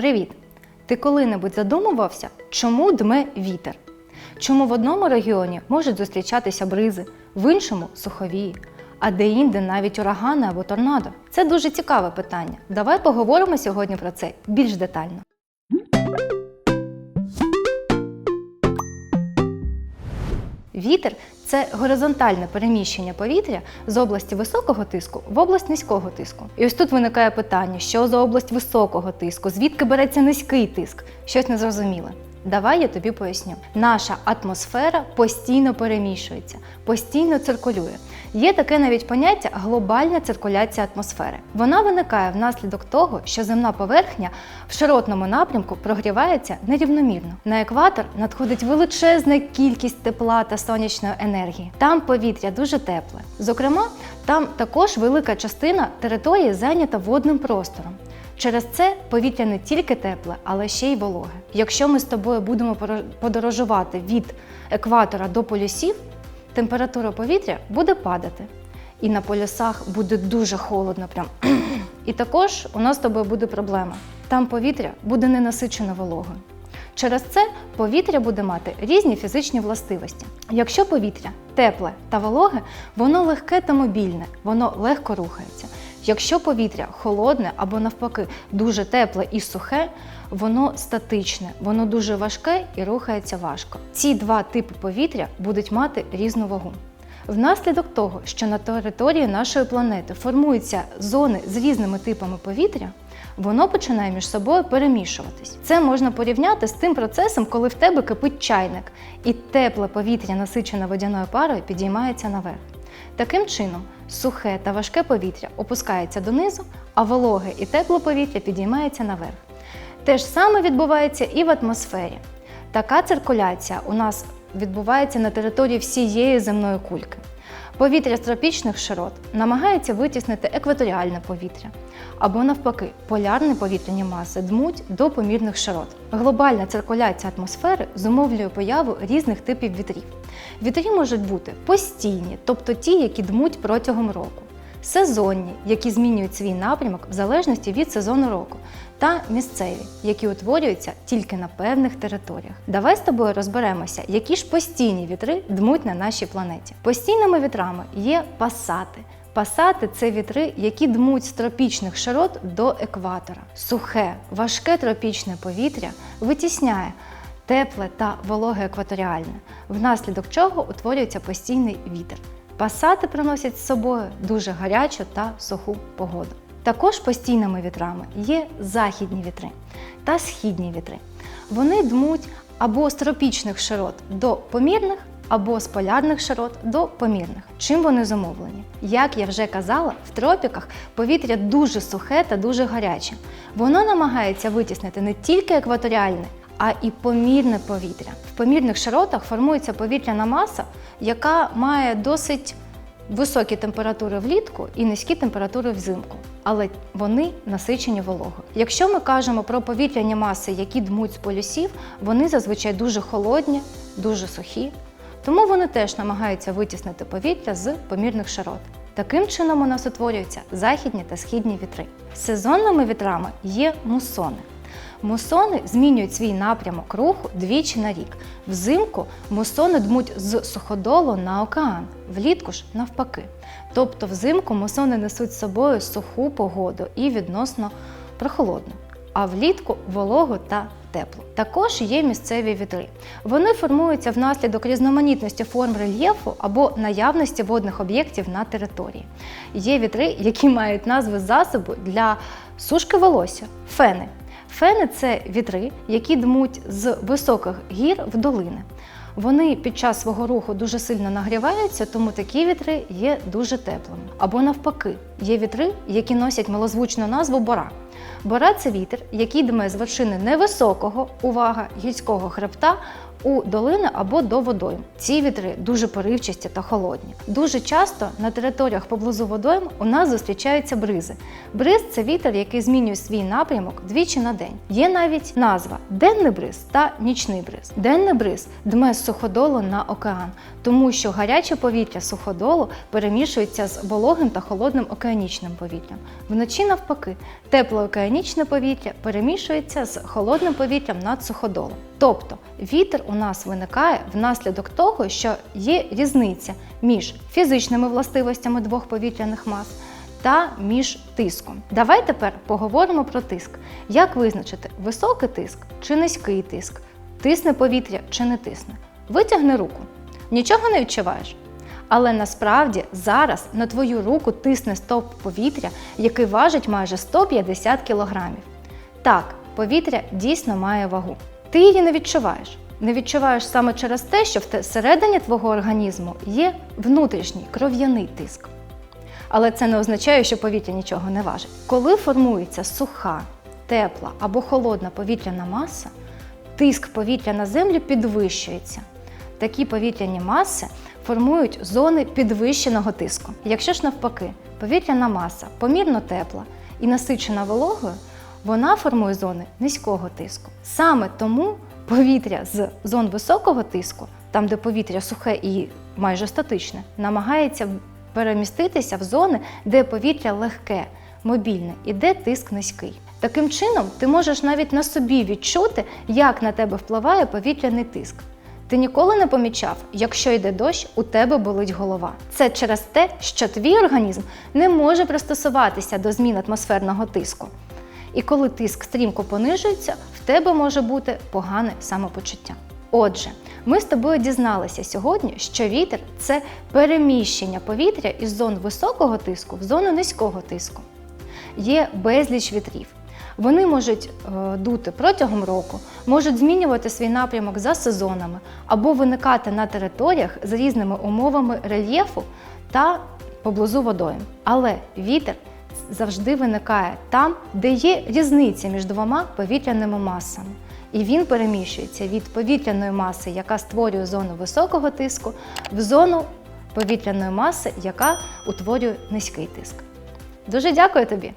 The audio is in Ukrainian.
Привіт! Ти коли-небудь задумувався, чому дме вітер? Чому в одному регіоні можуть зустрічатися бризи, в іншому суховії, а де-інде навіть урагани або торнадо? Це дуже цікаве питання. Давай поговоримо сьогодні про це більш детально. Вітер це горизонтальне переміщення повітря з області високого тиску в область низького тиску. І ось тут виникає питання, що за область високого тиску, звідки береться низький тиск? Щось незрозуміле. Давай я тобі поясню. Наша атмосфера постійно переміщується, постійно циркулює. Є таке навіть поняття глобальна циркуляція атмосфери. Вона виникає внаслідок того, що земна поверхня в широтному напрямку прогрівається нерівномірно. На екватор надходить величезна кількість тепла та сонячної енергії. Там повітря дуже тепле. Зокрема, там також велика частина території зайнята водним простором. Через це повітря не тільки тепле, але ще й вологе. Якщо ми з тобою будемо подорожувати від екватора до полюсів, температура повітря буде падати. І на полюсах буде дуже холодно. Прям. І також у нас з тобою буде проблема. Там повітря буде ненасичено вологою. Через це повітря буде мати різні фізичні властивості. Якщо повітря тепле та вологе, воно легке та мобільне, воно легко рухається. Якщо повітря холодне або навпаки дуже тепле і сухе, воно статичне, воно дуже важке і рухається важко. Ці два типи повітря будуть мати різну вагу. Внаслідок того, що на території нашої планети формуються зони з різними типами повітря, воно починає між собою перемішуватись. Це можна порівняти з тим процесом, коли в тебе кипить чайник, і тепле повітря, насичене водяною парою, підіймається наверх. Таким чином, сухе та важке повітря опускається донизу, а вологе і тепле повітря підіймається наверх. Те ж саме відбувається і в атмосфері. Така циркуляція у нас відбувається на території всієї земної кульки. Повітря з тропічних широт намагається витіснити екваторіальне повітря, або навпаки, полярні повітряні маси дмуть до помірних широт. Глобальна циркуляція атмосфери зумовлює появу різних типів вітрів. Вітри можуть бути постійні, тобто ті, які дмуть протягом року, сезонні, які змінюють свій напрямок в залежності від сезону року, та місцеві, які утворюються тільки на певних територіях. Давай з тобою розберемося, які ж постійні вітри дмуть на нашій планеті. Постійними вітрами є пасати. Пасати це вітри, які дмуть з тропічних широт до екватора. Сухе, важке тропічне повітря витісняє тепле та вологе екваторіальне, внаслідок чого утворюється постійний вітер. Пасати приносять з собою дуже гарячу та суху погоду. Також постійними вітрами є західні вітри та східні вітри. Вони дмуть або з тропічних широт до помірних, або з полярних широт до помірних. Чим вони зумовлені? Як я вже казала, в тропіках повітря дуже сухе та дуже гаряче. Воно намагається витіснити не тільки екваторіальне, а і помірне повітря. В помірних широтах формується повітряна маса, яка має досить високі температури влітку і низькі температури взимку, але вони насичені вологою. Якщо ми кажемо про повітряні маси, які дмуть з полюсів, вони зазвичай дуже холодні, дуже сухі, тому вони теж намагаються витіснити повітря з помірних широт. Таким чином у нас утворюються західні та східні вітри. Сезонними вітрами є мусони. Мусони змінюють свій напрямок руху двічі на рік. Взимку мусони дмуть з суходолу на океан, влітку ж навпаки. Тобто взимку мусони несуть з собою суху погоду і відносно прохолодну, а влітку вологу та теплу. Також є місцеві вітри. Вони формуються внаслідок різноманітності форм рельєфу або наявності водних об'єктів на території. Є вітри, які мають назви засобу для сушки волосся фени. Фени це вітри, які дмуть з високих гір в долини. Вони під час свого руху дуже сильно нагріваються, тому такі вітри є дуже теплими. Або навпаки, є вітри, які носять малозвучну назву бора. Бора це вітер, який дме з вершини невисокого, увага, гірського хребта у долини або до водойм. Ці вітри дуже поривчасті та холодні. Дуже часто на територіях поблизу водойм у нас зустрічаються бризи. Бриз це вітер, який змінює свій напрямок двічі на день. Є навіть назва денний бриз та нічний бриз. Денний бриз дме з суходолу на океан, тому що гаряче повітря суходолу перемішується з вологим та холодним океанічним повітрям. Вночі навпаки, тепле океанічне повітря перемішується з холодним повітрям над суходолом. Тобто вітер у нас виникає внаслідок того, що є різниця між фізичними властивостями двох повітряних мас та між тиском. Давай тепер поговоримо про тиск. Як визначити високий тиск чи низький тиск, тисне повітря чи не тисне? Витягни руку. Нічого не відчуваєш. Але насправді зараз на твою руку тисне стовп повітря, який важить майже 150 кілограмів. Так, повітря дійсно має вагу. Ти її не відчуваєш. Не відчуваєш саме через те, що всередині твого організму є внутрішній кров'яний тиск. Але це не означає, що повітря нічого не важить. Коли формується суха, тепла або холодна повітряна маса, тиск повітря на землю підвищується. Такі повітряні маси формують зони підвищеного тиску. Якщо ж навпаки, повітряна маса помірно тепла і насичена вологою, вона формує зони низького тиску. Саме тому повітря з зон високого тиску, там де повітря сухе і майже статичне, намагається переміститися в зони, де повітря легке, мобільне і де тиск низький. Таким чином, ти можеш навіть на собі відчути, як на тебе впливає повітряний тиск. Ти ніколи не помічав, якщо йде дощ, у тебе болить голова. Це через те, що твій організм не може пристосуватися до змін атмосферного тиску. І коли тиск стрімко понижується, в тебе може бути погане самопочуття. Отже, ми з тобою дізналися сьогодні, що вітер це переміщення повітря із зон високого тиску в зону низького тиску. Є безліч вітрів. Вони можуть е, дути протягом року, можуть змінювати свій напрямок за сезонами або виникати на територіях з різними умовами рельєфу та поблизу водойм. Але вітер завжди виникає там, де є різниця між двома повітряними масами. І він переміщується від повітряної маси, яка створює зону високого тиску, в зону повітряної маси, яка утворює низький тиск. Дуже дякую тобі!